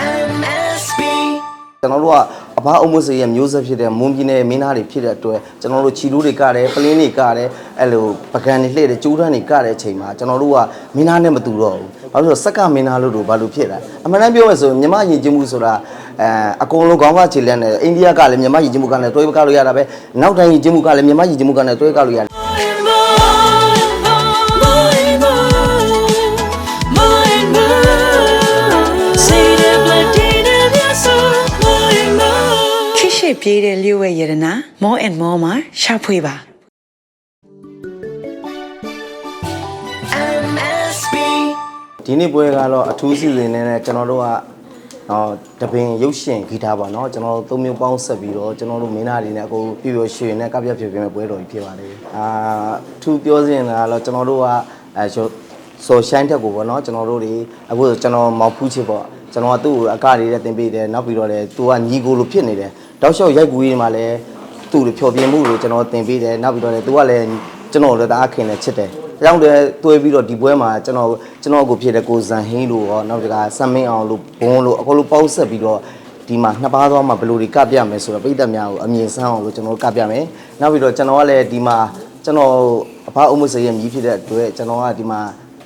MSB ကျွန်တော်တို့ကအဘအုံမစေရဲ့မျိုးဆက်ဖြစ်တဲ့မွန်ပြည်နယ်မင်းသားတွေဖြစ်တဲ့အတွက်ကျွန်တော်တို့ချီလို့တွေကတယ်ပလင်းတွေကတယ်အဲ့လိုပကံတွေလှည့်တယ်ကျိုးတန်းတွေကတဲ့အချိန်မှာကျွန်တော်တို့ကမင်းသားနဲ့မတူတော့ဘူးဘာလို့လဲဆိုတော့စက်ကမင်းသားလို့တို့ဘာလို့ဖြစ်လာအမှန်တမ်းပြောမယ်ဆိုရင်မြမယဉ်ကျေးမှုဆိုတာအဲအကုန်လုံးခေါင်းကခြေလက်နဲ့အိန္ဒိယကလည်းမြမယဉ်ကျေးမှုကလည်းတွဲကလို့ရတာပဲနောက်တိုင်းယဉ်ကျေးမှုကလည်းမြမယဉ်ကျေးမှုကလည်းတွဲကလို့ရတယ် ခိရှိပြေးတဲ့လျှို့ဝဲရတနာ more and more မှာရှာဖွေပါ MSB ဒီနေ့ပွဲကတော့အထူးစီစဉ်နေတဲ့ကျွန်တော်တို့ကအော်တပင်ရုပ်ရှင်ဂီတပေါ့နော်ကျွန်တော်တို့သုံးမျိုးပေါင်းဆက်ပြီးတော့ကျွန်တော်တို့မင်းသားတွေနဲ့အကုန်ပြည့်ပြည့်ရွှေနဲ့ကပြပြပြမဲ့ပွဲတော်ကြီးဖြစ်ပါတယ်အာအထူးပြောစင်တာကတော့ကျွန်တော်တို့ကအဲဆိုရှိုင်းတက်ကိုပေါ့နော်ကျွန်တော်တို့တွေအခုကျွန်တော်မောင်ဖူးချစ်ပေါ့ ကျွန်တော်ကသူ့ကိုအကတွေနဲ့တင်ပေးတယ်နောက်ပြီးတော့လေသူကညီကိုလိုဖြစ်နေတယ်တောက်လျှောက်ရိုက်ကူရေးမှာလည်းသူ့လိုဖြောပြမှုလိုကျွန်တော်တင်ပေးတယ်နောက်ပြီးတော့လေသူကလည်းကျွန်တော်တို့တအားခင်နဲ့ချစ်တယ်။ကြောင့်တည်းတွဲပြီးတော့ဒီပွဲမှာကျွန်တော်ကျွန်တော်ကိုဖြစ်တဲ့ကိုဇန်ဟင်းလို့ရောနောက်တကဆမ်မင်းအောင်လို့ဘုံလို့အကုန်လုံးပေါင်းဆက်ပြီးတော့ဒီမှာနှစ်ပါးသွားမှာဘယ်လိုတွေကပြမယ်ဆိုတော့ပြည်သက်များကိုအမြင်ဆန်းအောင်လို့ကျွန်တော်ကပြမယ်။နောက်ပြီးတော့ကျွန်တော်ကလည်းဒီမှာကျွန်တော်အဖအုံမစရဲ့မြည်ဖြစ်တဲ့အတွက်ကျွန်တော်ကဒီမှာ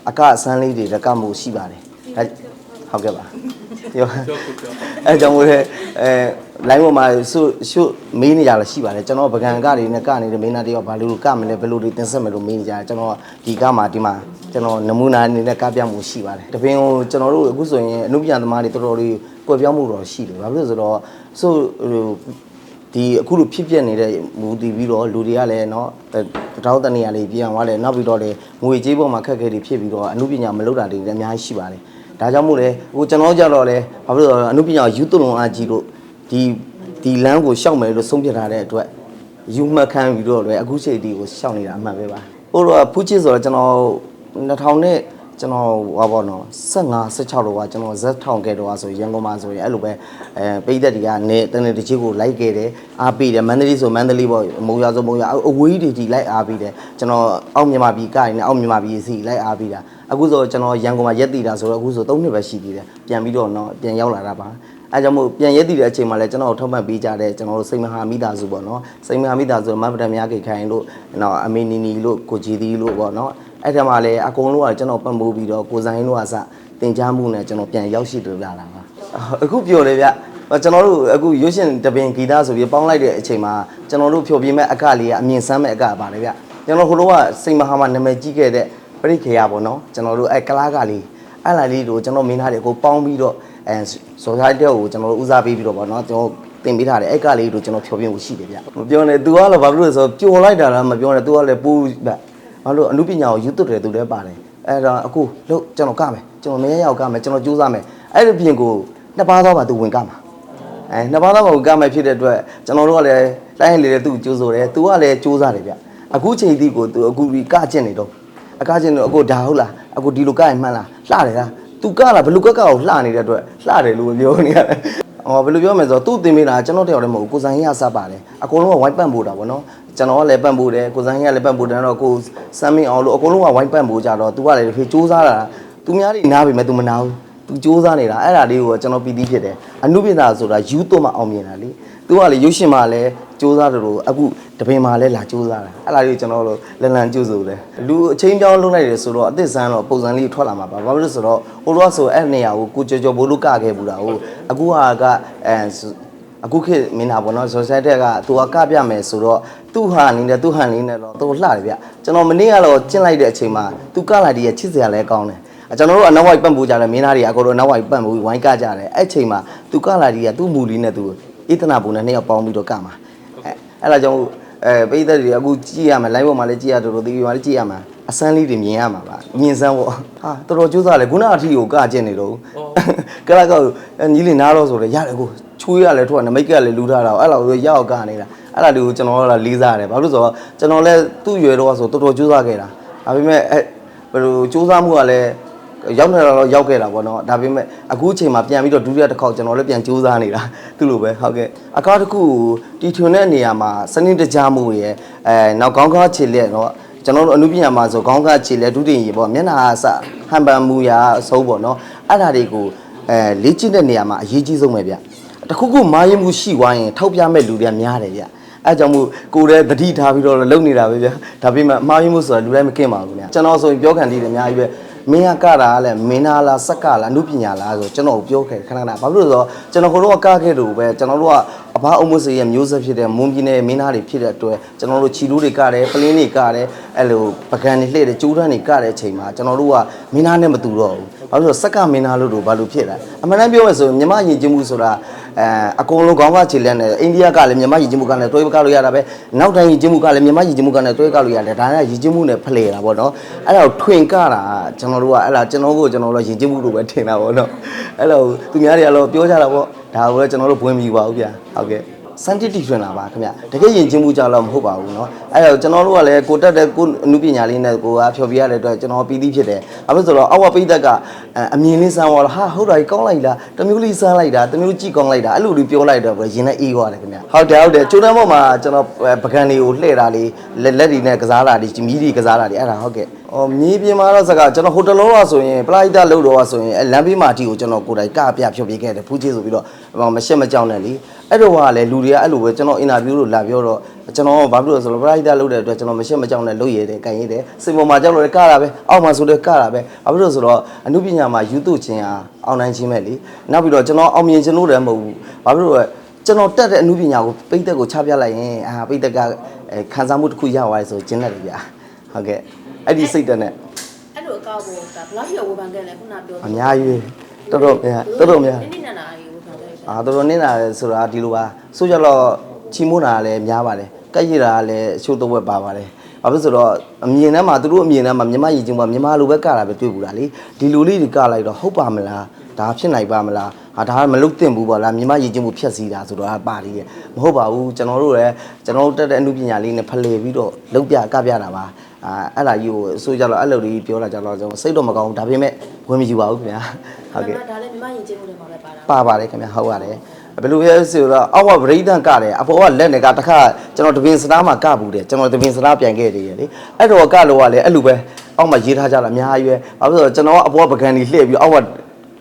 အကအဆန်းလေးတွေတကမှုရှိပါတယ်။ဒါ ဟုတ်ကဲ့ပါ။ပြောအဲကြောင့်မို့လဲအဲ line ပေါ်မှာဆုရှုမေးနေကြလားရှိပါတယ်ကျွန်တော်ပကံကတွေနဲ့ကနေတယ်မင်းသားတယောက်ဘာလို့ကမလဲဘယ်လိုတွေတင်ဆက်မယ်လို့မေးနေကြတယ်ကျွန်တော်ဒီကမှာဒီမှာကျွန်တော်နမူနာအနေနဲ့ကပြမှုရှိပါတယ်တပင်ကိုကျွန်တော်တို့အခုဆိုရင်အနုပညာသမားတွေတော်တော်လေးကွယ်ပြောင်းမှုတော့ရှိတယ်ဘာဖြစ်လို့ဆိုတော့ဆိုဟိုဒီအခုလိုဖြစ်ပျက်နေတဲ့မူတည်ပြီးတော့လူတွေကလည်းเนาะတထောက်တနေရာလေးပြန်သွားတယ်နောက်ပြီးတော့လေငွေကြေးပေါ်မှာခက်ခဲတွေဖြစ်ပြီးတော့အနုပညာမလုပ်တာတွေလည်းအများကြီးရှိပါတယ် ဒါကြောင့်မို့လဲဟိုကျွန်တော်ကြတော့လေဘာဖြစ်လို့လဲဆိုတော့အနုပညာယူသွလုံးအားကြီးလို့ဒီဒီလမ်းကိုရှောက်မယ်လို့ဆုံးဖြတ်ထားတဲ့အတွက်ယူမှတ်ခံပြီးတော့လေအခုချိန်ဒီကိုရှောက်နေတာအမှန်ပဲပါဟိုတော့ဖူးချစ်ဆိုတော့ကျွန်တော်2000နဲ့ ကျွန်တော်ဟောပေါ့နော်15 16လောက်ကကျွန်တော်ဇက်ထောင်ခဲ့တော့ဆိုရန်ကုန်မှာဆိုရင်အဲ့လိုပဲအဲပိတ်သက်တွေကနေတနေ့တစ်ချီကိုလိုက်ခဲ့တယ်အားပေးတယ်မန္တလေးဆိုမန္တလေးပေါ့မုံရဆိုမုံရအဝေးတွေကြီးလိုက်အားပေးတယ်ကျွန်တော်အောက်မြန်မာပြည်ကိုင်းနဲ့အောက်မြန်မာပြည်စီလိုက်အားပေးတာအခုဆိုကျွန်တော်ရန်ကုန်မှာရက်တည်တာဆိုတော့အခုဆို3နှစ်ပဲရှိသေးတယ်ပြန်ပြီးတော့တော့ပြန်ရောက်လာတာပါအဲကြောင့်မို့ပြန်ရက်တည်တဲ့အချိန်မှာလည်းကျွန်တော်ထောက်ပံ့ပေးကြတဲ့ကျွန်တော်တို့စိတ်မဟာမိသားစုပေါ့နော်စိတ်မဟာမိသားစုမဗဒမြခိခိုင်လို့နော်အမေနီနီလို့ကိုကြည်သီလို့ပေါ့နော် အဲ့ထက်မှလည်းအကုန်လုံးကကျွန်တော်ပံ့ပိုးပြီးတော့ကိုဇိုင်းတို့ကစတင် जा မှုနဲ့ကျွန်တော်ပြန်ရောက်ရှိတွေ့လာတာပါအခုပြောလေဗျကျွန်တော်တို့အခုရွှေရှင်တပင်ဂီတဆိုပြီးပေါင်းလိုက်တဲ့အချိန်မှာကျွန်တော်တို့ဖြောပြမဲ့အကလေးကအမြင်ဆန်းမဲ့အကပါလေဗျကျွန်တော်ဟိုလိုကစိတ်မဟာမှာနာမည်ကြီးခဲ့တဲ့ပရိခေယပေါ့နော်ကျွန်တော်တို့အဲကလားကလေးအဲ့လာလေးတို့ကျွန်တော်မင်းသားတွေကိုပေါင်းပြီးတော့အဲဇော်ဆိုင်တဲ့ကိုကျွန်တော်တို့ဦးစားပေးပြီးတော့ပေါ့နော်ကျွန်တော်တင်ပေးထားတယ်အဲ့ကလေးတို့ကျွန်တော်ဖြောပြမှုရှိတယ်ဗျမပြောနဲ့ तू ကတော့ဘာဖြစ်လို့လဲဆိုတော့ပျော်လိုက်တာလားမပြောနဲ့ तू ကလည်းပူဗျ ဘာလို့အမှုပညာကိုယူသွတ်တယ်သူလည်းပါတယ်အဲ့တော့အခုလို့ကျွန်တော်ကမယ်ကျွန်တော်မရရောက်ကမယ်ကျွန်တော်ကြိုးစားမယ်အဲ့ဒီပြင်ကိုနှစ်ပါးသောပါသူဝင်ကမှာအဲနှစ်ပါးသောပါဝင်ကမယ်ဖြစ်တဲ့အတွက်ကျွန်တော်တို့ကလည်းတိုင်းရင်းလေးတဲ့သူ့ကြိုးဆိုတယ်သူကလည်းကြိုးစားတယ်ဗျအခုချိန်ဒီကိုသူအခုဒီကကျင်နေတော့အကကျင်တော့အခုဒါဟုတ်လားအခုဒီလိုကရင်မှန်လားလှတယ်လားသူကလားဘလူကကကိုလှနေတဲ့အတွက်လှတယ်လို့ပြောနေရတယ် ဟောဘယ်လိုပြောမလဲဆိုတော့သူ့တင်ပေးတာကျွန်တော်တယောက်တည်းမဟုတ်ဘူးကိုဇန်ဟင်းကစပ်ပါတယ်အကုန်လုံးကဝိုင်းပန့်ပို့တာပေါ့နော်ကျွန်တော်ကလည်းပန့်ပို့တယ်ကိုဇန်ဟင်းကလည်းပန့်ပို့တယ်တော့ကိုစမ်းမင်းအောင်လို့အကုန်လုံးကဝိုင်းပန့်ပို့ကြတော့သူကလည်းဒီဖေးစူးစမ်းတာသူများတွေနားပေမဲ့သူမနာဘူးသူစူးစမ်းနေတာအဲ့ဒါလေးကိုကျွန်တော်ပီတိဖြစ်တယ်အမှုပညာဆိုတာယူသွတ်မှအောင်မြင်တာလေသူကလည်းရုပ်ရှင်မှာလည်းစူးစမ်းတယ်လို့အခု တပင်မှာလည်းလာစူးစားတာအဲ့ဒါလေးကိုကျွန်တော်တို့လန်လန်ကြိုးစိုးတယ်လူအချင်းပြောင်းလုပ်လိုက်တယ်ဆိုတော့အသစ်ဆန်းတော့ပုံစံလေးထွက်လာမှာပါဘာဖြစ်လို့ဆိုတော့ဟိုတော့ဆိုအဲ့နေရာကိုကိုကြော်ကြော်ဘိုးလို့ကခဲ့ဘူးတာဟုတ်အခုဟာကအဲအခုခေတ်မင်းသားပေါ့နော်ဇော်ဆိုင်တက်ကသူကကပြမယ်ဆိုတော့သူ့ဟာအနေနဲ့သူ့ဟန်လေးနဲ့တော့သူလှတယ်ဗျကျွန်တော်မနေ့ကတော့ကျင့်လိုက်တဲ့အချိန်မှာသူကလာတည်းရချစ်စရာလည်းကောင်းတယ်အကျွန်တော်တို့အနောက်ဝိုက်ပန့်ပူကြတယ်မင်းသားတွေအကုန်လုံးအနောက်ဝိုက်ပန့်ပူဝိုင်းကကြတယ်အဲ့ချိန်မှာသူကလာတည်းရသူ့မူလေးနဲ့သူဣသနာပုံနဲ့နှစ်ယောက်ပေါင်းပြီးတော့ကမှာအဲအဲ့ဒါကြောင့် အဲပိသက်တွေအခုကြည့်ရမယ် live ပေါ်မှာလည်းကြည့်ရတော်တော်ဒီမှာလည်းကြည့်ရမှာအစမ်းလေးတွေမြင်ရမှာပါမြင်စမ်းပေါ့ဟာတော်တော်ကြိုးစားလေခုနအထီကိုကကျင့်နေတော့ကလာကောညီလေးနားတော့ဆိုလေရတယ်ကိုချွေးရလဲထွက်နမိတ်ကလည်းလူထားတာအဲ့လိုရောက်ရောက်ကနေတာအဲ့ဒါလေးကိုကျွန်တော်ကလေးစားတယ်ဘာလို့ဆိုတော့ကျွန်တော်လည်းသူ့ရွယ်တော့ဆိုတော်တော်ကြိုးစားခဲ့တာဒါပေမဲ့အဲဘယ်လိုကြိုးစားမှုကလည်း ရောက်နေတော့ရောက်ခဲ့တာပေါ့နော်ဒါပေမဲ့အခုအချိန်မှာပြန်ပြီးတော့ဒုတိယတစ်ခေါက်ကျွန်တော်လည်းပြန်ကြိုးစားနေတာသူ့လိုပဲဟုတ်ကဲ့အကားတစ်ခုတီထွင်တဲ့နေရာမှာစနစ်တကျမှုရယ်အဲနောက်ကောင်းကားခြေလက်တော့ကျွန်တော်တို့အနုပညာမှာဆိုခေါင်းကခြေလက်ဒုတိယရေပေါ့မျက်နှာအစဟန်ပန်မူရာအစိုးပေါ့နော်အဲ့ဒါတွေကိုအဲလေ့ကျင့်တဲ့နေရာမှာအရေးကြီးဆုံးပဲဗျတခုခုမာရင်မှုရှိသွားရင်ထောက်ပြမဲ့လူတွေကများတယ်ဗျအဲကြောင့်မို့ကိုယ်လည်းတတိထားပြီးတော့လုံနေတာပဲဗျဒါပေမဲ့မာရင်မှုဆိုတာလူတိုင်းမကင်းပါဘူးဗျကျွန်တော်ဆိုရင်ပြောခံတည်တယ်အများကြီးပဲ မင်းကကတာကလည်းမင်းနာလားစက်ကလားအနုပညာလားဆိုကျွန်တော်ပြောခဲ့ခဏခဏဘာဖြစ်လို့လဲဆိုတော့ကျွန်တော်တို့ကကခဲ့လို့ပဲကျွန်တော်တို့က အဘအုံမစေရဲ့မျိုးဆက်ဖြစ်တဲ့မွန်ပြည်နယ်မင်းသားတွေဖြစ်တဲ့အတွက်ကျွန်တော်တို့ခြီလူတွေကတယ်ပလင်းတွေကတယ်အဲ့လိုပကံတွေလှည့်တယ်ကျိုးတန်းတွေကတဲ့အချိန်မှာကျွန်တော်တို့ကမင်းသားနဲ့မတူတော့ဘူးဘာလို့လဲဆိုတော့စက်ကမင်းသားလို့တို့ဘာလို့ဖြစ်လဲအမှန်တမ်းပြောမယ်ဆိုရင်မြမယဉ်ကျေးမှုဆိုတာအဲအကုန်လုံးခေါင်းကခြေလက်နဲ့အိန္ဒိယကလည်းမြမယဉ်ကျေးမှုကလည်းတွဲကလို့ရတာပဲနောက်တိုင်းယဉ်ကျေးမှုကလည်းမြမယဉ်ကျေးမှုကလည်းတွဲကလို့ရတယ်ဒါကယဉ်ကျေးမှုနဲ့ဖလှယ်တာပေါ့နော်အဲ့ဒါကိုထွင်ကတာကျွန်တော်တို့ကအဲ့ဒါကျွန်တော်ကိုကျွန်တော်တို့ယဉ်ကျေးမှုလို့ပဲထင်တာပေါ့နော်အဲ့လိုသူများတွေကတော့ပြောကြတာပေါ့ဒါကိုလည်းကျွန်တော်တို့ဘွင်ပြီးပါဦးဗျာ ဟုတ်ကဲ့ scientific ထွင်တာပါခင်ဗျတကယ်ယဉ်ကျေးမှုကြတော့မဟုတ်ပါဘူးเนาะအဲ့တော့ကျွန်တော်တို့ကလည်းကိုတက်တဲ့ကိုအမှုပညာလေးနဲ့ကိုကဖျော်ပြရတဲ့အတွက်ကျွန်တော်ပီတိဖြစ်တယ်ဘာလို့ဆိုတော့အောက်ဝပိသက်ကအမြင်လေးစမ်းသွားတော့ဟာဟုတ်တာကြီးကောင်းလိုက်လားတမျိုးလေးစမ်းလိုက်တာတမျိုးကြည့်ကောင်းလိုက်တာအဲ့လိုလေးပြောလိုက်တော့ပဲရင်နဲ့အေးသွားတယ်ခင်ဗျဟုတ်တယ်ဟုတ်တယ်ကျိုးတန်းပေါ်မှာကျွန်တော်ပကံလေးကိုလှည့်တာလေးလက်လက်တွေနဲ့ကစားတာတွေမြီးတွေကစားတာတွေအဲ့ဒါဟုတ်ကဲ့ အော်မြေပြင်မှာတော့စကားကျွန်တော်ဟိုတလုံးတော့ဆိုရင်ပလာဟိတလို့တော့ဆိုရင်လမ်းဘေးမှာအတီကိုကျွန်တော်ကိုယ်တိုင်ကပြဖြော်ပြခဲ့တယ်ဖူးချေဆိုပြီးတော့မရှက်မကြောက်နဲ့လीအဲ့တော့ကလည်းလူတွေကအဲ့လိုပဲကျွန်တော်အင်တာဗျူးလို့လာပြောတော့ကျွန်တော်ဘာဖြစ်လို့ဆိုတော့ပရိုက်တာလုပ်တဲ့အတွက်ကျွန်တော်မရှက်မကြောက်နဲ့လုပ်ရတဲ့ကန်ရတဲ့စင်ပေါ်မှာကြောက်လို့ကတာပဲအောက်မှာဆိုတော့ကတာပဲဘာဖြစ်လို့ဆိုတော့အမှုပညာမှာယူသွခြင်းဟာအောင်နိုင်ခြင်းပဲလေနောက်ပြီးတော့ကျွန်တော်အောင်မြင်ခြင်းလို့လည်းမဟုတ်ဘူးဘာဖြစ်လို့လဲကျွန်တော်တက်တဲ့အမှုပညာကိုပိတ်သက်ကိုချပြလိုက်ရင်အာပိတ်သက်ကအဲခံစားမှုတစ်ခုရသွားတယ်ဆိုကျင်းတယ်ဗျာဟုတ်ကဲ့ အဲ့ဒီစိတ်တက်နဲ့အဲ့လိုအကောက်ကိုဒါဘလောက်ပြောဝေဖန်ခဲ့လဲခုနပြောအများကြီးတော်တော်များတော်တော်များနည်းနည်းနာနာကြီးဝေဖန်ခဲ့တယ်အာတော်တော်နင်းလာတယ်ဆိုတာဒီလိုပါဆိုကြတော့ချီမွန်းတာလည်းများပါတယ်ကက်ရတာလည်းအချို့တော့ဝက်ပါပါတယ်ဘာဖြစ်ဆိုတော့အမြင်ထဲမှာသူတို့အမြင်ထဲမှာမြမရည်ချင်းမှာမြမလိုပဲကတာပဲတွေ့ဘူးလားလေဒီလိုလေးတွေကလိုက်တော့ဟုတ်ပါမလားဒါဖြစ်နိုင်ပါမလားဟာဒါကမလုတ်တင်ဘူးပေါ့လားမြမရည်ချင်းမှုဖြတ်စည်းတာဆိုတော့ပါသေးရဲ့မဟုတ်ပါဘူးကျွန်တော်တို့လည်းကျွန်တော်တို့တက်တဲ့အမှုပညာလေးနဲ့ဖလှယ်ပြီးတော့လုတ်ပြကပြတာပါ အာအဲ့ဒါကြီးကိုအစိုးရတော့အဲ့လိုလေးပြောတာကြတော့ကျွန်တော်စိတ်တော့မကောင်းဘူးဒါပေမဲ့ဝင်မယူပါဘူးခင်ဗျာဟုတ်ကဲ့ဒါလည်းမြမယဉ်ကျေးမှုတွေမှာပဲပါတာပါပါတယ်ခင်ဗျဟုတ်ပါတယ်ဘယ်လိုလဲဆိုတော့အောက်ကဗရိဒန်ကတယ်အပေါ်ကလက်နဲ့ကတစ်ခါကျွန်တော်တပင်စနားမှာကဘူးတယ်ကျွန်တော်တပင်စနားပြန်ခဲ့တယ်ရလေအဲ့တော့ကလို့ကလည်းအဲ့လိုပဲအောက်မှာရေးထားကြတာအများကြီးပဲဘာဖြစ်လို့လဲကျွန်တော်ကအပေါ်ကပကံကြီးလှည့်ပြီးအောက်က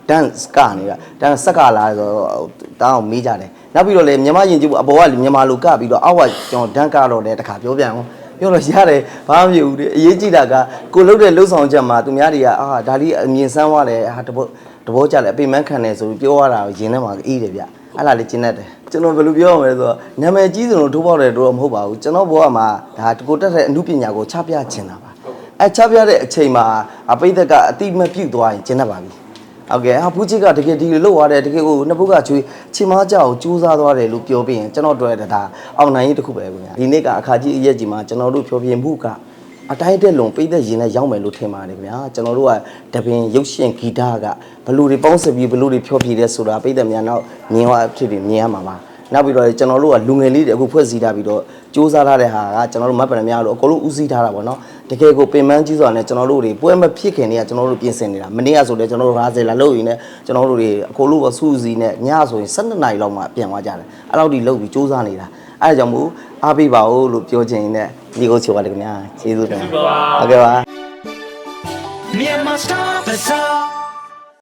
dance ကနေတာတန်းဆက်ကလာဆိုတော့တောင်းမေးကြတယ်နောက်ပြီးတော့လေမြန်မာယဉ်ကျေးမှုအပေါ်ကမြန်မာလိုကပြီးတော့အောက်ကကျွန်တော်ဒန်းကတော့လည်းတစ်ခါပြောပြန်အောင် ပြောလို့ရတယ်ဘာမှမဖြစ်ဘူးလေအရေးကြီးတာကကိုလှုပ်တဲ့လှုပ်ဆောင်ချက်မှာသူများတွေကအာဒါလေးအမြင်ဆန်းသွားတယ်ဟာတဘောတဘောကြလဲအပိမန်းခံတယ်ဆိုပြီးပြောရတာကိုရင်ထဲမှာအေးတယ်ဗျအဲ့လာလေးကျင်းတတ်တယ်ကျွန်တော်ဘယ်လိုပြောရမလဲဆိုတော့နာမည်ကြီးစလို့ထိုးပေါက်တယ်တော့မဟုတ်ပါဘူးကျွန်တော်ဘဝမှာဒါကိုတက်တဲ့အမှုပညာကိုချပြချင်တာပါအဲချပြတဲ့အချိန်မှာအပိသက်ကအတိမပြုတ်သွားရင်ကျင်းတတ်ပါပြီ ဟုတ်ကဲ့ဟာဘူးချစ်ကတကယ်ဒီလိုလုပ်သွားတယ်တကယ်ကိုနှစ်ဘုတ်ကချွေးချီမားကြောက်ကြိုးစားသွားတယ်လို့ပြောပြီးရင်ကျွန်တော်တို့ရတာအောင်နိုင်ရေးတစ်ခုပဲခင်ဗျာဒီနေ့ကအခါကြီးအရက်ကြီးမှာကျွန်တော်တို့ဖြောပြမှုကအတိုင်းတက်လုံပိတ်သက်ရင်နဲ့ရောက်မယ်လို့ထင်ပါတယ်ခင်ဗျာကျွန်တော်တို့ကတပင်ရုပ်ရှင်ဂီတကဘလူတွေပေါင်းစပ်ပြီးဘလူတွေဖြောပြတယ်ဆိုတာပိတ်သက်များနောက်မြင်သွားဖြစ်ပြီးမြင်ရမှာပါ နောက်ပြီးတော့ကျွန်တော်တို့ကလူငယ်လေးတွေအခုဖွဲ့စည်းထားပြီးတော့စူးစမ်းထားတဲ့ဟာကကျွန်တော်တို့မတ်ပံများလို့အကုန်လုံးဦးစီးထားတာပေါ့နော်တကယ်ကိုပင်ပန်းကြီးစွာနဲ့ကျွန်တော်တို့တွေပွဲမဖြစ်ခင်တည်းကကျွန်တော်တို့ပြင်ဆင်နေတာမနေ့ကဆိုလည်းကျွန်တော်တို့50လာလို့ရင်းနဲ့ကျွန်တော်တို့တွေအကုန်လုံးကစူးစီးနဲ့ညဆိုရင်12နာရီလောက်မှပြန်သွားကြတယ်အဲ့လောက်ဒီလောက်ပြီးစူးစမ်းနေတာအဲ့ဒါကြောင့်မို့အားပေးပါဦးလို့ပြောချင်တဲ့ဒီကိုချေပါတယ်ခင်ဗျာကျေးဇူးတင်ပါတယ်ဟုတ်ကဲ့ပါ Myanmar Star Bazaar